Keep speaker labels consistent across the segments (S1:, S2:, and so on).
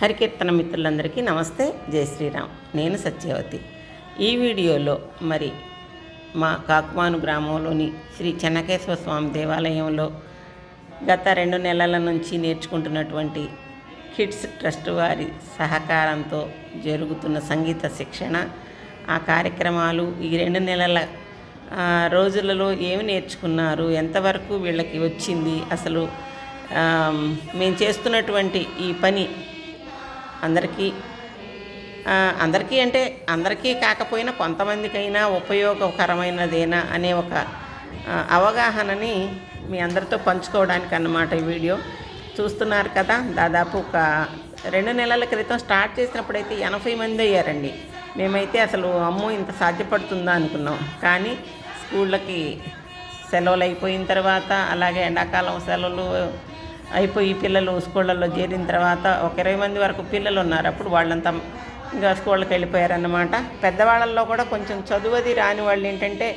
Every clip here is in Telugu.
S1: హరికీర్తన మిత్రులందరికీ నమస్తే జై శ్రీరామ్. నేను సత్యవతి. ఈ వీడియోలో మరి మా కాకుమాను గ్రామంలోని శ్రీ చెన్నకేశ్వర స్వామి దేవాలయంలో గత రెండు నెలల నుంచి నేర్చుకుంటున్నటువంటి కిడ్స్ ట్రస్ట్ వారి సహకారంతో జరుగుతున్న సంగీత శిక్షణ ఆ కార్యక్రమాలు ఈ రెండు నెలల రోజులలో ఏమి నేర్చుకున్నారు ఎంతవరకు వీళ్ళకి వచ్చింది అసలు మేము చేస్తున్నటువంటి ఈ పని అందరికీ అందరికీ అంటే అందరికీ కాకపోయినా కొంతమందికైనా ఉపయోగకరమైనదేనా అనే ఒక అవగాహనని మీ అందరితో పంచుకోవడానికి అన్నమాట ఈ వీడియో. చూస్తున్నారు కదా దాదాపు ఒక రెండు నెలల క్రితం స్టార్ట్ చేసినప్పుడైతే ఎనభై మంది అయ్యారండి. మేమైతే అసలు అమ్మో ఇంత సాధ్యపడుతుందా అనుకున్నాం. కానీ స్కూళ్ళకి సెలవులు అయిపోయిన తర్వాత అలాగే ఎండాకాలం సెలవులు అయిపోయి పిల్లలు స్కూళ్ళల్లో చేరిన తర్వాత ఒక ఇరవై మంది వరకు పిల్లలు ఉన్నారు అప్పుడు వాళ్ళంతా ఇంకా స్కూళ్ళకి వెళ్ళిపోయారన్నమాట. పెద్దవాళ్ళల్లో కూడా కొంచెం చదువుది రాని వాళ్ళు ఏంటంటే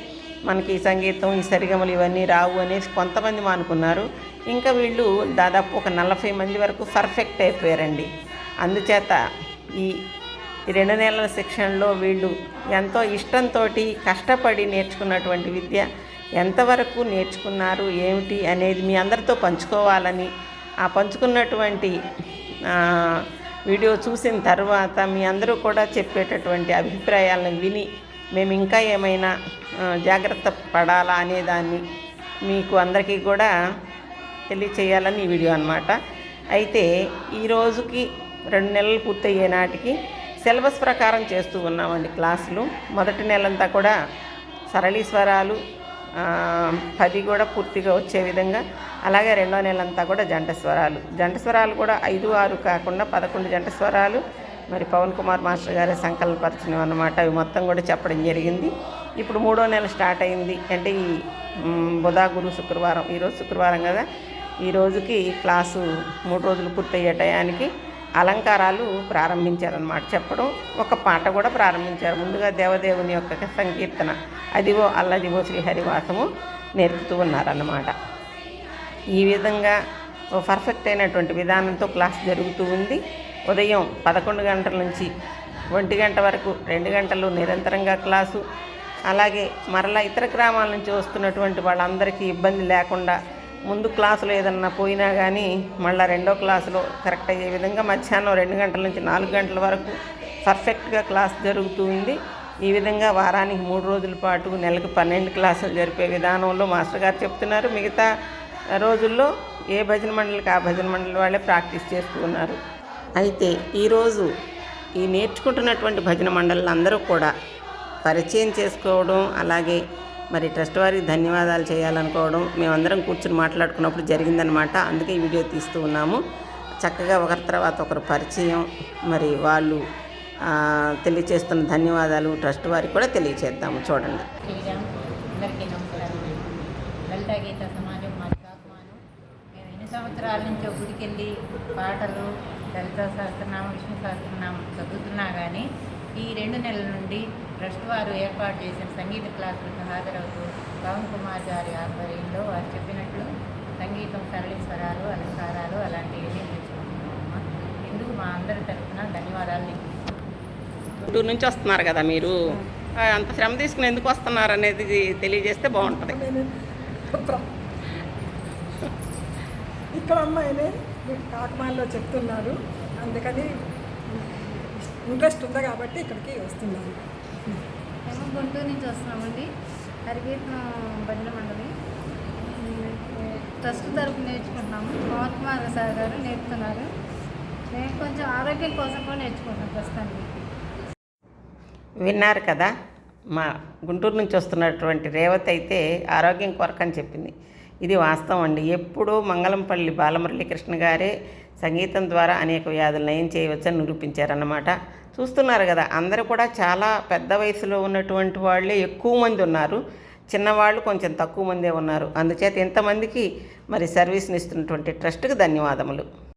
S1: మనకి ఈ సంగీతం ఈ సరిగమలు ఇవన్నీ రావు అనేసి కొంతమంది మానుకున్నారు. ఇంకా వీళ్ళు దాదాపు ఒక నలభై మంది వరకు పర్ఫెక్ట్ అయిపోయారండి. అందుచేత ఈ ఈ రెండు నెలల శిక్షణలో వీళ్ళు ఎంతో ఇష్టంతో కష్టపడి నేర్చుకున్నటువంటి విద్య ఎంతవరకు నేర్చుకున్నారు ఏమిటి అనేది మీ అందరితో పంచుకోవాలని. ఆ పంచుకున్నటువంటి వీడియో చూసిన తర్వాత మీ అందరూ కూడా చెప్పేటటువంటి అభిప్రాయాలను విని మేము ఇంకా ఏమైనా జాగ్రత్త పడాలా అనేదాన్ని మీకు అందరికీ కూడా తెలియచేయాలని ఈ వీడియో అనమాట అయితే ఈ రోజుకి రెండు నెలలు పూర్తయ్యే నాటికి సిలబస్ ప్రకారం చేస్తూ ఉన్నామండి క్లాసులు. మొదటి నెలంతా కూడా సరళీ స్వరాలు పది కూడా పూర్తిగా వచ్చే విధంగా. అలాగే రెండో నెలంతా కూడా జంట స్వరాలు. జంట స్వరాలు కూడా ఐదు ఆరు కాకుండా పదకొండు జంట స్వరాలు. మరి పవన్ కుమార్ మాస్టర్ గారే సంకల్పరిచినవి అన్నమాట. అవి మొత్తం కూడా చెప్పడం జరిగింది. ఇప్పుడు మూడో నెల స్టార్ట్ అయింది. అంటే ఈ బుధ గురు శుక్రవారం. ఈరోజు శుక్రవారం కదా. ఈ రోజుకి క్లాసు మూడు రోజులు పూర్తయ్యే టయానికి అలంకారాలు ప్రారంభించారనమాట చెప్పడం ఒక పాట కూడా ప్రారంభించారు. ముందుగా దేవదేవుని యొక్క సంకీర్తన అదివో అల్లదివో శ్రీహరివాసము నేర్పుతూ ఉన్నారన్నమాట. ఈ విధంగా పర్ఫెక్ట్ అయినటువంటి విధానంతో క్లాస్ జరుగుతూ ఉంది. ఉదయం పదకొండు గంటల నుంచి ఒంటి గంట వరకు రెండు గంటలు నిరంతరంగా క్లాసు. అలాగే మరలా ఇతర గ్రామాల నుంచి వస్తున్నటువంటి వాళ్ళందరికీ ఇబ్బంది లేకుండా ముందు క్లాసులో ఏదన్నా పోయినా కానీ మళ్ళీ రెండో క్లాసులో కరెక్ట్ అయ్యే విధంగా మధ్యాహ్నం రెండు గంటల నుంచి నాలుగు గంటల వరకు పర్ఫెక్ట్గా క్లాస్ జరుగుతూ ఉంది. ఈ విధంగా వారానికి మూడు రోజుల పాటు నెలకు పన్నెండు క్లాసులు జరిపే విధానంలో మాస్టర్ గారు చెప్తున్నారు. మిగతా రోజుల్లో ఏ భజన మండలికి ఆ భజన మండలి వాళ్ళే ప్రాక్టీస్ చేస్తూ ఉన్నారు. అయితే ఈరోజు ఈ నేర్చుకుంటున్నటువంటి భజన మండలి అందరూ కూడా పరిచయం చేసుకోవడం అలాగే మరి ట్రస్ట్ వారికి ధన్యవాదాలు చేయాలనుకోవడం మేమందరం కూర్చుని మాట్లాడుకున్నప్పుడు జరిగిందనమాట అందుకే ఈ వీడియో తీస్తూ ఉన్నాము. చక్కగా ఒకరి తర్వాత ఒకరు పరిచయం మరి వాళ్ళు తెలియచేస్తున్న ధన్యవాదాలు ట్రస్ట్ వారికి కూడా తెలియచేద్దాము. చూడండి.
S2: శ్రీరామ్ సమాజం మేము ఎన్ని సంవత్సరాల నుంచో గుడికి వెళ్ళి పాటలు లలిత సహస్రనామం విష్ణు సహస్రనామం చదువుతున్నా కానీ ఈ రెండు నెలల నుండి ట్రస్ట్ వారు ఏర్పాటు చేసిన సంగీత క్లాసులకు హాజరవుతూ పవన్ కుమార్ గారి ఆధ్వర్యంలో వారు చెప్పినట్లు సంగీతం సరళి స్వరాలు అలంకారాలు అలాంటివి నేర్చుకుంటున్నామమ్మా ఇందుకు మా అందరి తరఫున ధన్యవాదాలు
S1: గుంటూరు నుంచి వస్తున్నారు కదా మీరు? అంత శ్రమ తీసుకుని ఎందుకు వస్తున్నారు అనేది తెలియజేస్తే బాగుంటుంది.
S3: ఇక్కడ అమ్మాయినే మీకు కాకమాల్లో చెప్తున్నారు. అందుకని ఇంట్రెస్ట్ ఉంది కాబట్టి ఇక్కడికి వస్తున్నాను.
S4: మేము గుంటూరు నుంచి వస్తున్నామండి. హరికీర్తన భజన మండలి. ట్రస్ట్ తరపు నేర్చుకుంటున్నాము. పవన్ కుమార్ సార్ గారు నేర్పుతున్నారు. మేము కొంచెం ఆరోగ్యం కోసం కూడా నేర్చుకుంటాం ప్రస్తుతానికి.
S1: విన్నారు కదా మా గుంటూరు నుంచి వస్తున్నటువంటి రేవతి అయితే ఆరోగ్యం కొరకని చెప్పింది. ఇది వాస్తవం అండి. ఎప్పుడూ మంగళంపల్లి బాలమురళీకృష్ణ గారే సంగీతం ద్వారా అనేక వ్యాధులు నయం చేయవచ్చని నిరూపించారన్నమాట. చూస్తున్నారు కదా అందరూ కూడా చాలా పెద్ద వయసులో ఉన్నటువంటి వాళ్ళే ఎక్కువ మంది ఉన్నారు. చిన్నవాళ్ళు కొంచెం తక్కువ మందే ఉన్నారు. అందుచేత ఇంతమందికి మరి సర్వీస్ని ఇస్తున్నటువంటి ట్రస్ట్కి ధన్యవాదములు.